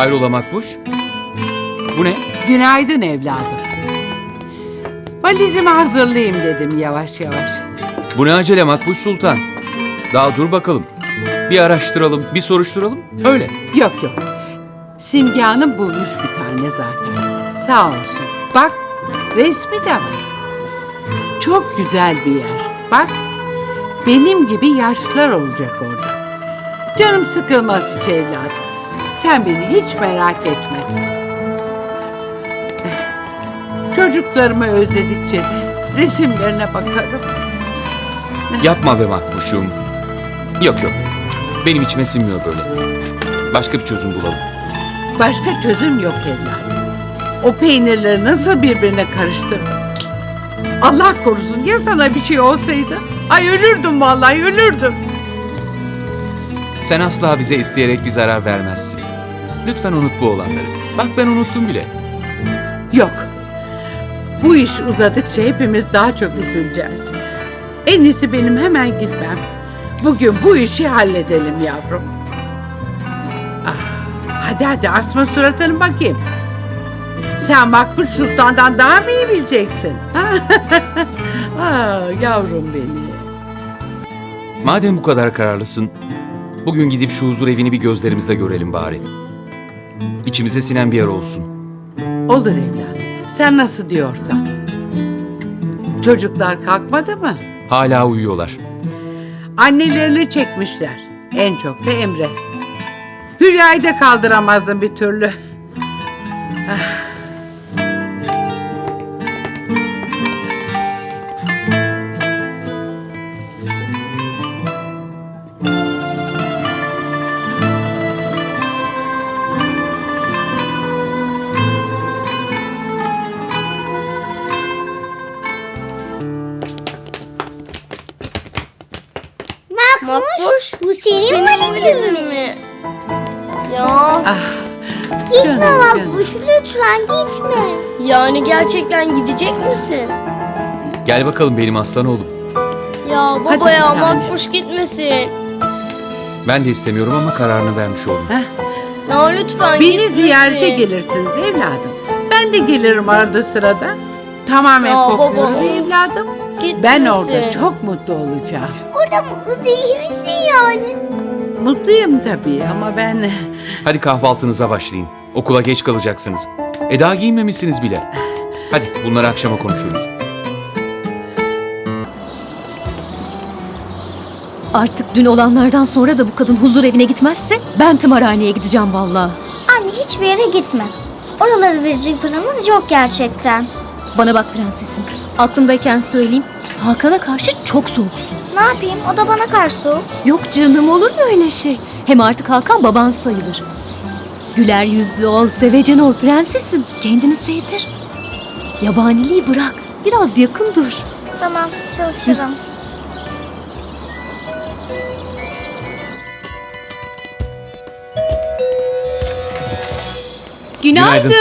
Hayrola Makbuş? Bu ne? Günaydın evladım. Valizimi hazırlayayım dedim yavaş yavaş. Bu ne acele Makbuş Sultan? Daha dur bakalım. Bir araştıralım, bir soruşturalım. Öyle. Yok yok. Simge Hanım bulmuş bir tane zaten. Sağ olsun. Bak resmi de var. Çok güzel bir yer. Bak benim gibi yaşlılar olacak orada. Canım sıkılmaz hiç evladım. Sen beni hiç merak etme. Çocuklarımı özledikçe de resimlerine bakarım. Yapma be Makbuş'um. Yok yok. Benim içime sinmiyor böyle. Başka bir çözüm bulalım. Başka çözüm yok evladım. O peynirleri nasıl birbirine karıştırdım? Allah korusun ya sana bir şey olsaydı? Ay ölürdüm vallahi ölürdüm. Sen asla bize isteyerek bir zarar vermezsin. Lütfen unut bu olanları. Bak ben unuttum bile. Yok. Bu iş uzadıkça hepimiz daha çok üzüleceğiz. En iyisi benim hemen gitmem. Bugün bu işi halledelim yavrum. Ah, hadi hadi asma suratını bakayım. Sen Makbul Sultan'dan daha mı iyi bileceksin? ah, yavrum benim. Madem bu kadar kararlısın, bugün gidip şu huzur evini bir gözlerimizle görelim bari. İçimize sinen bir yer olsun. Olur evladım. Sen nasıl diyorsan. Çocuklar kalkmadı mı? Hala uyuyorlar. Annelerini çekmişler. En çok da Emre. Hülya'yı da kaldıramazdım bir türlü. Makbuş, bu senin, valizin mi? Ya gitme Canım, Makbuş lütfen gitme. Yani gerçekten gidecek misin? Gel bakalım benim aslan oğlum. Ya Hadi baba bir ya. Makbuş gitmesin. Ben de istemiyorum ama kararını vermiş oldum. Ya lütfen Beni gitmesin. ziyarete gelirsiniz evladım. Ben de gelirim arada sırada. Tamamen Ya kopuyorum baba. evladım. Gitmesin. Ben orada çok mutlu olacağım. Orada mutlu değil misin yani? Mutluyum tabii ama ben... Hadi kahvaltınıza başlayın. Okula geç kalacaksınız. E daha giyinmemişsiniz bile. Hadi bunları akşama konuşuruz. Artık dün olanlardan sonra da bu kadın huzur evine gitmezse ben tımarhaneye gideceğim vallahi. Anne hiçbir yere gitme. Oraları verecek paramız yok gerçekten. Bana bak prensesim. Aklımdayken söyleyeyim. Hakan'a karşı çok soğuksun. Ne yapayım o da bana karşı soğuk. Yok canım olur mu öyle şey? Hem artık Hakan baban sayılır. Güler yüzlü ol, sevecen ol prensesim. Kendini sevdir. Yabaniliği bırak. Biraz yakın dur. Tamam çalışırım. Günaydın.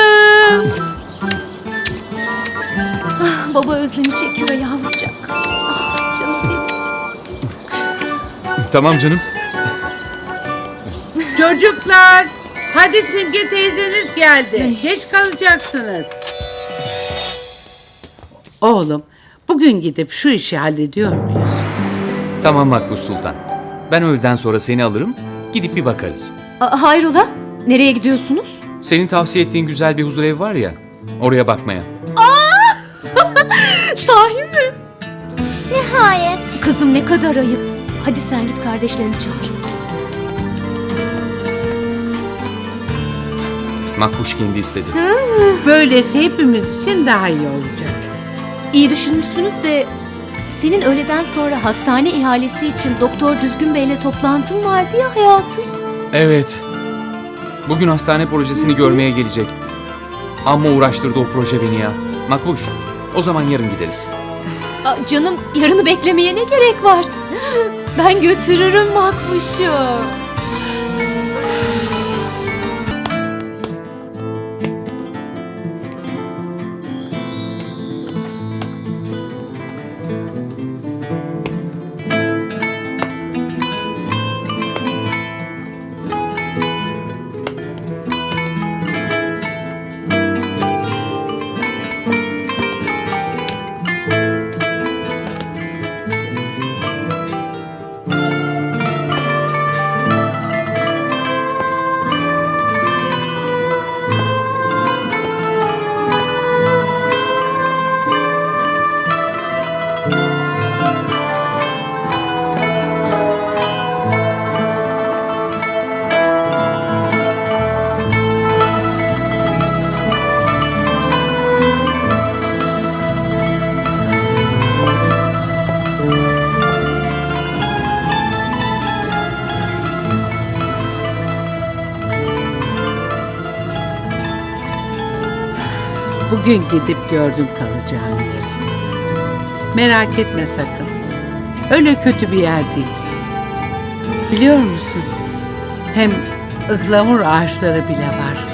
Ah, baba özlemi çekiyor yavrucak. Tamam canım. Çocuklar! Hadi Simge teyzeniz geldi. Geç kalacaksınız. Oğlum, bugün gidip şu işi hallediyor muyuz? Tamam Makbuş Sultan. Ben öğleden sonra seni alırım. Gidip bir bakarız. Aa, hayrola? Nereye gidiyorsunuz? Senin tavsiye ettiğin güzel bir huzur evi var ya. Oraya bakmaya. Sahi mi? Nihayet. Kızım ne kadar ayıp. Hadi sen git kardeşlerini çağır. Makbuş kendi istedi. Böylesi hepimiz için daha iyi olacak. İyi düşünmüşsünüz de senin öğleden sonra hastane ihalesi için Doktor Düzgün Bey'le toplantın vardı ya hayatım. Evet. Bugün hastane projesini görmeye gelecek. Amma uğraştırdı o proje beni ya. Makbuş, o zaman yarın gideriz. Aa, canım yarını beklemeye ne gerek var? Ben götürürüm Makbuş'u. Bugün gidip gördüm kalacağım yeri. Merak etme sakın. Öyle kötü bir yer değil. Biliyor musun? Hem ıhlamur ağaçları bile var.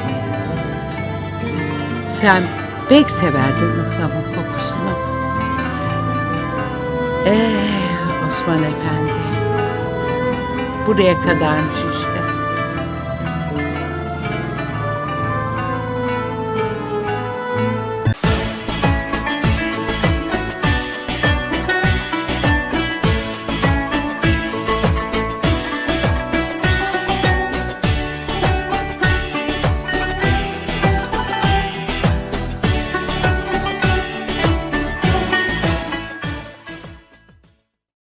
Sen pek severdin ıhlamur kokusunu. Ee, Osman Efendi. Buraya kadarmış işte.